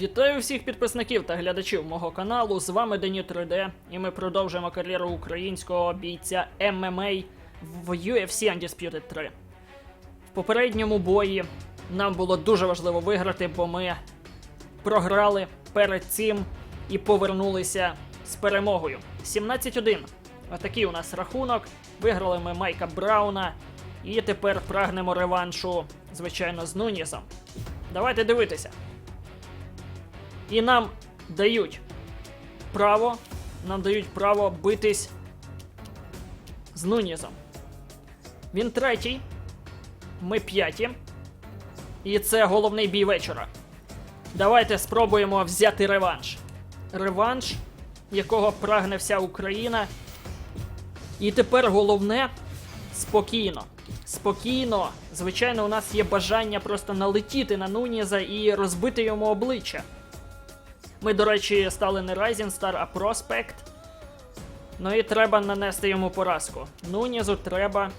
Вітаю всіх підписників та глядачів мого каналу. З вами Дені 3D, і ми продовжуємо кар'єру українського бійця ММА в UFC Undisputed 3. В попередньому бої нам було дуже важливо виграти, бо ми програли перед цим і повернулися з перемогою. 17-1. Отакий у нас рахунок. Виграли ми Майка Брауна. І тепер прагнемо реваншу, звичайно, з Нунісом. Давайте дивитися. І нам дають право, нам дають право битись з Нунізом. Він третій, ми п'яті. І це головний бій вечора. Давайте спробуємо взяти реванш. Реванш, якого прагне вся Україна. І тепер головне спокійно. Спокійно. Звичайно, у нас є бажання просто налетіти на Нуніза і розбити йому обличчя. Ми, до речі, стали не Rising Star, а Prospect. Ну і треба нанести йому поразку. Нунізу треба.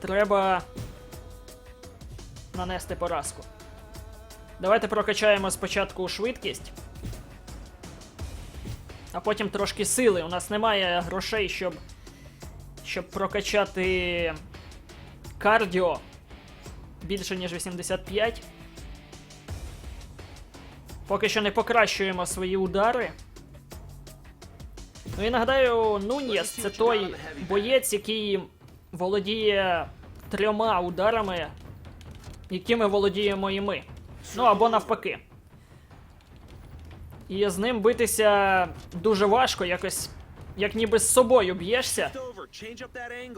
Треба нанести поразку. Давайте прокачаємо спочатку швидкість. А потім трошки сили. У нас немає грошей, щоб. щоб прокачати кардіо більше, ніж 85. Поки що не покращуємо свої удари. Ну і нагадаю, Нуньєс це той боєць, який володіє трьома ударами, якими володіємо і ми. Ну або навпаки. І з ним битися дуже важко, якось як ніби з собою б'єшся.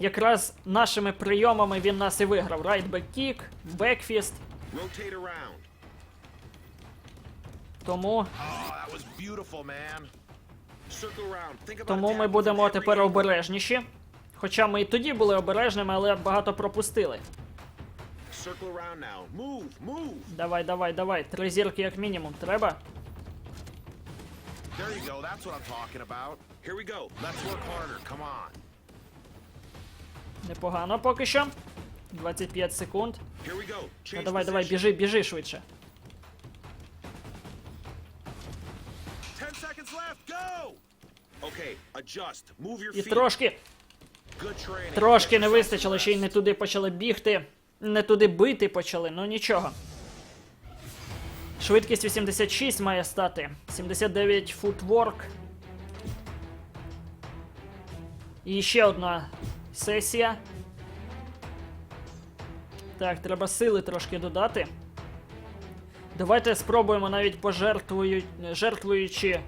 Якраз нашими прийомами він нас і виграв. Right back kick, backfist. About тому ми будемо тепер обережніші. Хоча ми і тоді були обережними, але багато пропустили. Давай, давай, давай. Три зірки як мінімум. Треба. Непогано поки що. 25 секунд. Ну, давай, давай, біжи, біжи швидше. І трошки, трошки не вистачило, ще й не туди почали бігти. Не туди бити почали, ну нічого. Швидкість 86 має стати. 79 футворк. І ще одна сесія. Так, треба сили трошки додати. Давайте спробуємо навіть пожертвую... жертвуючи.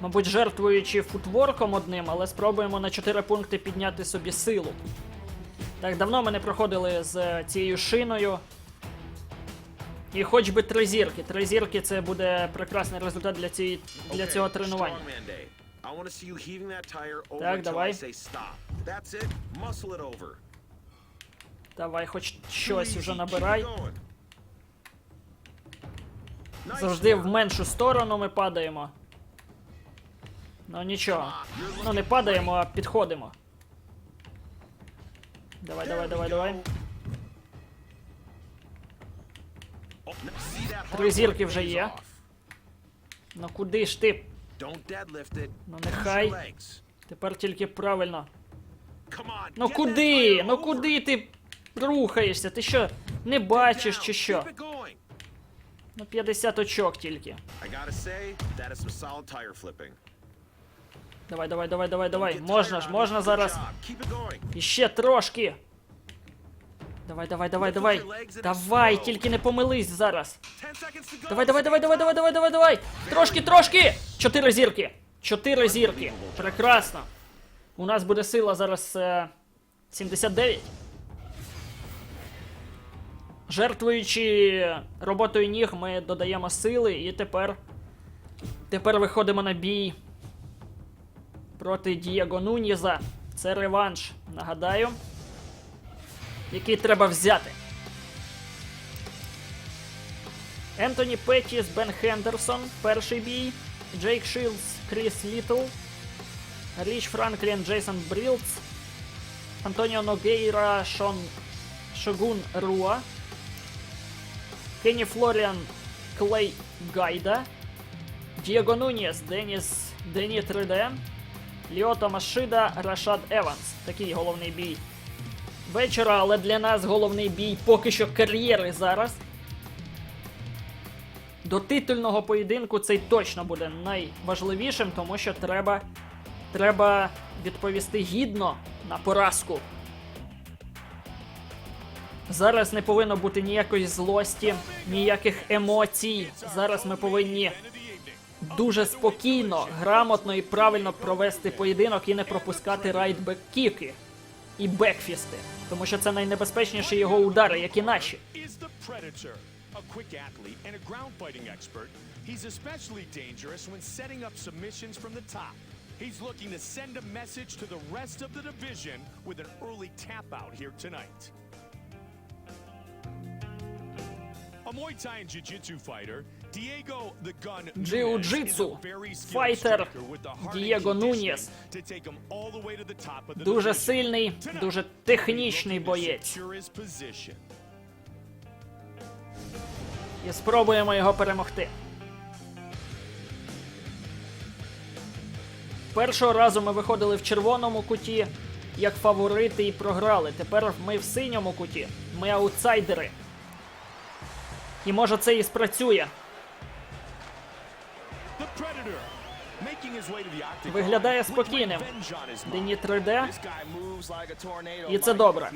Мабуть, жертвуючи футворком одним, але спробуємо на 4 пункти підняти собі силу. Так, давно ми не проходили з цією шиною. І хоч би три зірки. Три зірки це буде прекрасний результат для, цієї, для Okay, цього тренування. Так, давай. Давай, хоч щось уже набирай. Завжди в меншу сторону ми падаємо. Ну нічого. Ну не падаємо, а підходимо. Давай, давай, давай, давай. Три зірки вже є. Ну куди ж ти? Ну нехай. Тепер тільки правильно. Ну куди? Ну куди ти рухаєшся? Ти що, не бачиш чи що? Ну 50 очок тільки. Давай, давай, давай, давай, давай. Можна ж, можна зараз. Іще трошки. Давай, давай, давай, давай. Давай, тільки не помились зараз. 10 seconds to go. Давай, давай, давай, давай, давай, давай, давай, давай. Трошки, трошки. Чотири зірки. Чотири зірки. Прекрасно. У нас буде сила зараз е, 79. Жертвуючи роботою ніг, ми додаємо сили і тепер. Тепер виходимо на бій проти Дієго Нуньєза. Це реванш, нагадаю. Який треба взяти. Ентоні Петтіс, Бен Хендерсон, перший бій. Джейк Шилдс, Кріс Літл. Річ Франклін, Джейсон Брілдс. Антоніо Ногейра, Шон Шогун Руа. Кенні Флоріан, Клей Гайда, Дієго Нуніс, Деніс Дені 3D, Ліото Машида, Рашад Еванс. Такий головний бій вечора, але для нас головний бій поки що кар'єри зараз. До титульного поєдинку цей точно буде найважливішим, тому що треба, треба відповісти гідно на поразку. Зараз не повинно бути ніякої злості, ніяких емоцій. Зараз ми повинні дуже спокійно, грамотно і правильно провести поєдинок і не пропускати райдбек-кіки і бекфісти. Тому що це найнебезпечніші його удари, як і наші. A quick athlete and a ground fighting expert, he's especially dangerous when setting up submissions from the top. He's looking to send a message to the rest of the division with an early tap out here tonight. A Muay Thai and Jiu-Jitsu fighter, Джиу-джитсу файтер Дієго the Дуже сильний, дуже технічний боєць. І спробуємо його перемогти. Першого разу ми виходили в червоному куті як фаворити і програли. Тепер ми в синьому куті. Ми аутсайдери. І може це і спрацює. Виглядає спокійним. Дені 3D. This guy moves like a tornado, І це добре.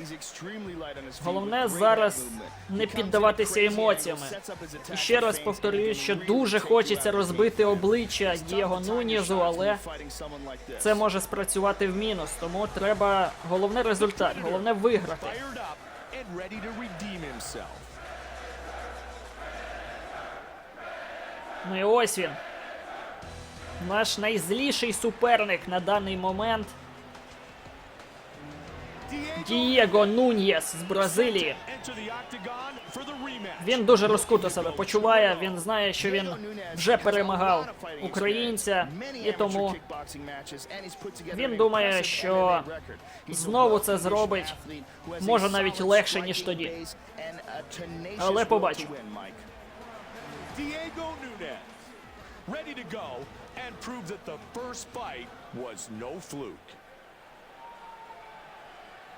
Головне зараз не піддаватися емоціями. І ще раз повторюю, що дуже хочеться розбити обличчя Дієго when але це може спрацювати в мінус. Тому треба головне результат, головне виграти. Ну і ось він. Наш найзліший суперник на даний момент Дієго Нуньєс з Бразилії. Він дуже розкуто себе почуває. Він знає, що він вже перемагав українця, і тому він думає, що знову це зробить, може навіть легше, ніж тоді. Але побачимо. And prove that the first fight was no fluke.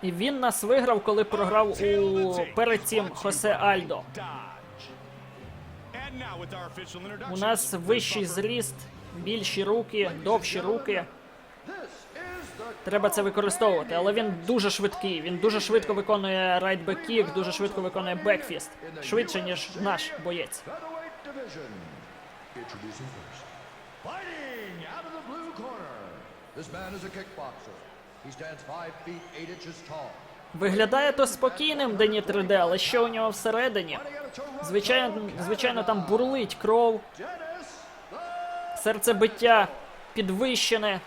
І він нас виграв, коли програв у перед цим Хосе Альдо. У нас вищий зріст, більші руки, довші руки. Треба це використовувати, але він дуже швидкий. Він дуже швидко виконує райтбек-кік, дуже швидко виконує бекфіст. Швидше, ніж наш боєць. Fighting out of the blue corner. This man is a kickboxer. He stands 5 feet 8 inches tall. Виглядає то спокійним Дені 3D, але що у нього всередині? Звичайно, звичайно, там бурлить кров, серцебиття підвищене.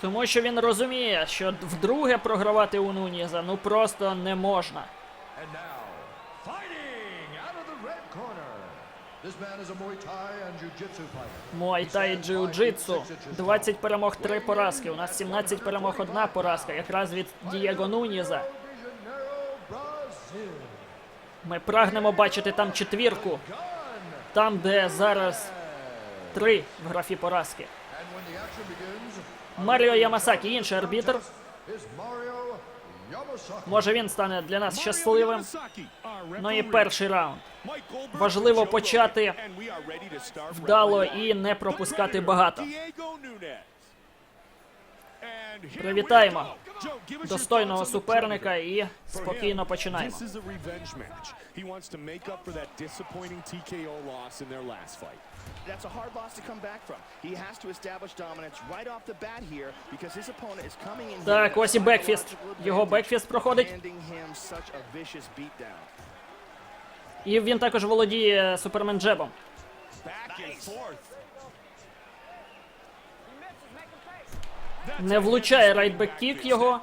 Тому що він розуміє, що вдруге програвати у Нуніза ну просто не можна. Fighter. Муайтай джиу-джитсу. 20 перемог, 3 поразки. У нас 17 перемог, 1 поразка. Якраз від Дієго Нуніза. Ми прагнемо бачити там четвірку. Там, де зараз три в графі поразки. Маріо Ямасакі, інший арбітр. Може він стане для нас щасливим. Ну і перший раунд. Важливо почати Вдало і не пропускати багато. Привітаємо достойного суперника і спокійно починаємо. This is a revenge match. He wants to make up for that disappointing TKO loss in their last fight. That's a hard loss to come back from. He has to establish dominance right off the bat here because his opponent is coming in. Так, ось і бекфіст. Його бекфіст проходить. І він також володіє супермен джебом. Не влучає райтбек-кік його.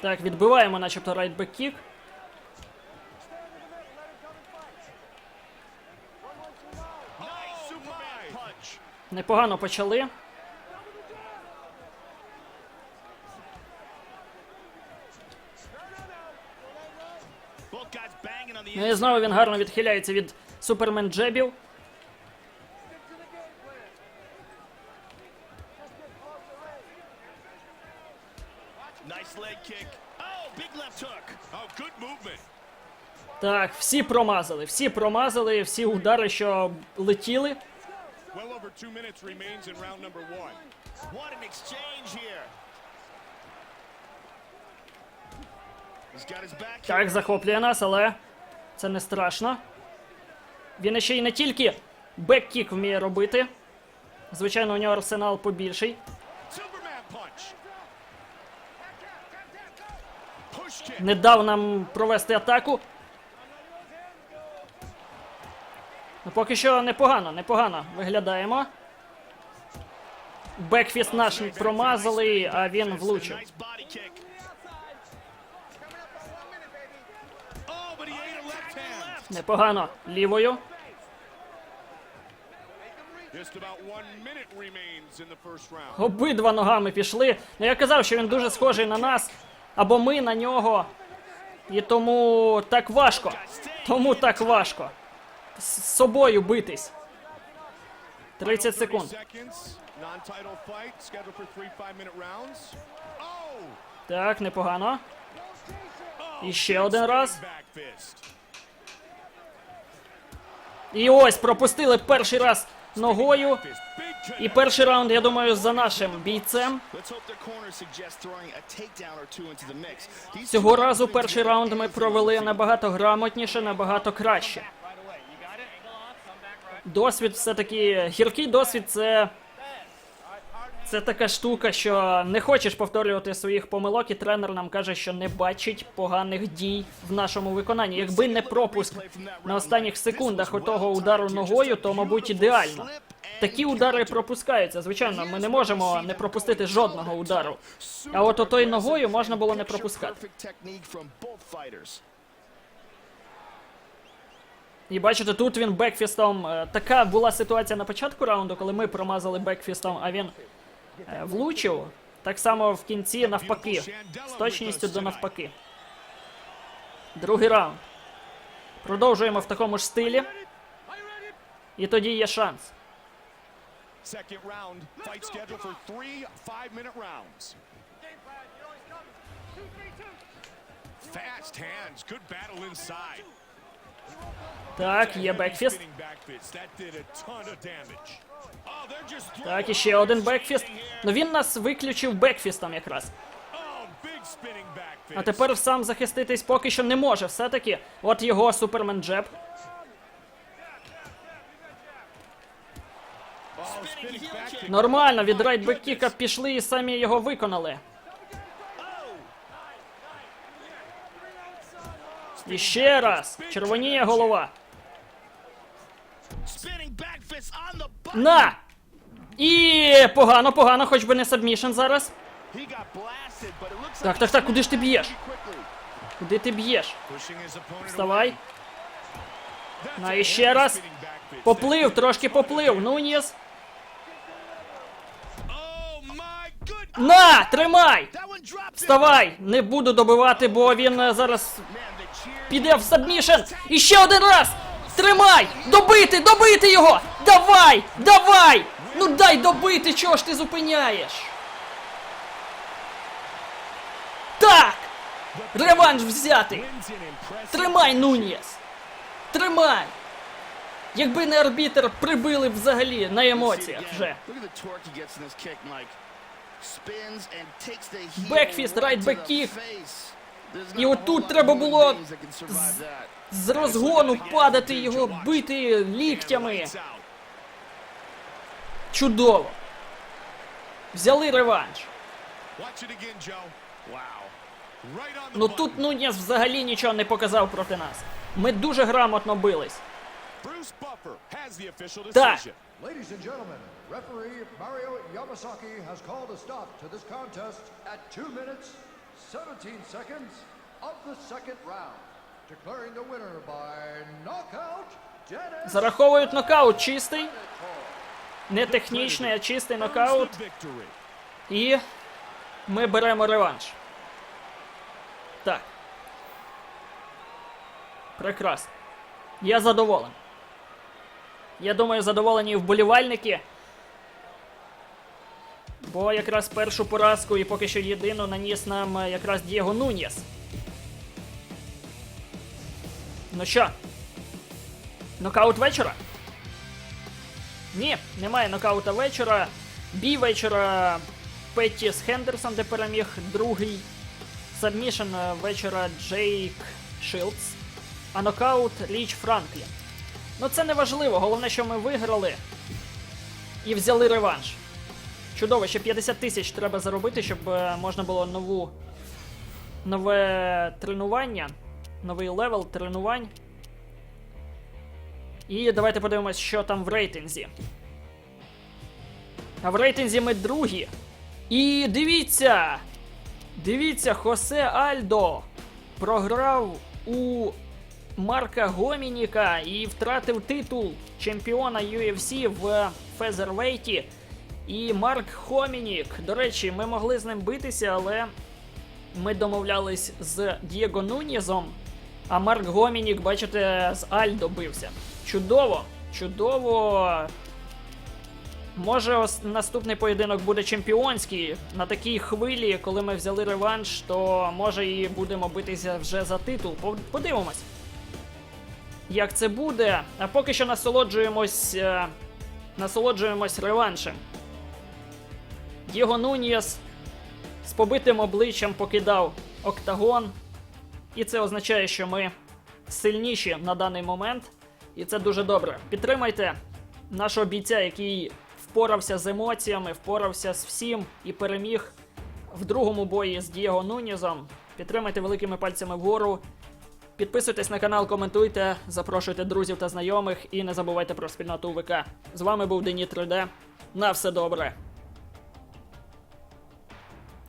Так, відбиваємо, начебто, райтбек-кік. Непогано почали. Ну і знову він гарно відхиляється від супермен джебів. Oh. Oh. Так, всі промазали, всі промазали, всі удари, що летіли. Well over two minutes remains in round number one. What an exchange here. Так, захоплює нас, але це не страшно. Він ще й не тільки беккік вміє робити. Звичайно, у нього арсенал побільший. Не дав нам провести атаку. Ну, поки що непогано, непогано виглядаємо. Бекфіст наш промазали, а він влучив. Nice body kick. Oh, but he ate a left hand. Непогано. Лівою. Just about one minute remains in the first round. Обидва ногами пішли. Ну я казав, що він дуже схожий на нас. Або ми на нього. І тому так важко. Тому так важко. З собою битись. 30 секунд. Oh! Так, непогано. Oh, І ще один раз. І ось пропустили перший раз ногою. І перший раунд, я думаю, за нашим бійцем. Цього разу перший раунд ми провели набагато грамотніше, набагато краще. Досвід все-таки гіркий досвід це. Це така штука, що не хочеш повторювати своїх помилок, і тренер нам каже, що не бачить поганих дій в нашому виконанні. Якби не пропуск на останніх секундах отого удару ногою, то мабуть ідеально. Такі удари пропускаються. Звичайно, ми не можемо не пропустити жодного удару. А от отой ногою можна було не пропускати. І бачите, тут він бекфістом. е, Така була ситуація на початку раунду, коли ми промазали бекфістом, а він влучив. Так само в кінці навпаки. З точністю до навпаки. Другий раунд. Продовжуємо в такому ж стилі. І тоді є шанс. Fast hands. Good battle inside. Так, є бекфіст. Oh, Так, throwing і ще один бекфіст. Ну він нас виключив бекфістом якраз. Oh, А тепер сам захиститись поки що не може. Все-таки. От його супермен джеб. Oh. Нормально, від райтбеккіка пішли і самі його виконали. І ще раз. Червоніє голова. На! І погано, погано, хоч би не сабмішн зараз. Так, так, так, куди ж ти б'єш? Куди ти б'єш? Вставай. На a і ще раз. Поплив, трошки поплив. Ну ніс. На! Тримай! Вставай! Не буду добивати, бо він е, зараз. Піде в сабмішн. І ще один раз! Тримай! Добити, добити його! Давай! Давай! Ну дай добити, чого ж ти зупиняєш? Так! Реванш взяти! Wins in impressive Тримай, Нуніс! Тримай! Якби не арбітер, прибили взагалі на емоціях вже. Look at the І отут треба було that. З розгону падати його, бити ліктями. Чудово. Взяли реванш. Ну тут Нунєс взагалі нічого не показав проти нас. Ми дуже грамотно бились. Так. Ladies and gentlemen, referee Mario Yamasaki has called a stop to this contest at 2 minutes, 17 seconds of the second round, declaring the winner by knockout, Dennis Зараховують нокаут чистий. Не технічний, а чистий нокаут. І ми беремо реванш. Так. Прекрасно. Я задоволений. Я думаю, задоволені і вболівальники. Бо якраз першу поразку і поки що єдину наніс нам е, якраз Дієго Нуньєс. Ну що? Нокаут вечора? Ні, немає нокаута вечора. Бій вечора Петтіс Хендерсон, де переміг другий. Сабмішн вечора Джейк Шилдс. А нокаут Річ Франклін. Ну це не важливо, головне, що ми виграли і взяли реванш. Чудово, ще 50 тисяч треба заробити, щоб е, можна було нову. Нове тренування. Новий левел тренувань. І давайте подивимось, що там в рейтинзі. А в рейтинзі ми другі. І дивіться! Дивіться, Хосе Альдо програв у Марка Гомініка і втратив титул чемпіона UFC в Фезервейті. І Марк Хомінік. До речі, ми могли з ним битися, але ми домовлялись з Дієго Нунєзом. А Марк Гомінік, бачите, з Альдо бився. Чудово! Чудово! Може, наступний поєдинок буде чемпіонський. На такій хвилі, коли ми взяли реванш, то може і будемо битися вже за титул. Подивимось. Як це буде? А поки що насолоджуємось. е, насолоджуємось реваншем. Діго Нунієс з побитим обличчям покидав октагон. І це означає, що ми сильніші на даний момент. І це дуже добре. Підтримайте нашого бійця, який впорався з емоціями, впорався з всім і переміг в другому бої з Дієго Нунізом. Підтримайте великими пальцями вгору. Підписуйтесь на канал, коментуйте, запрошуйте друзів та знайомих і не забувайте про спільноту УВК. З вами був Дені 3D. На все добре.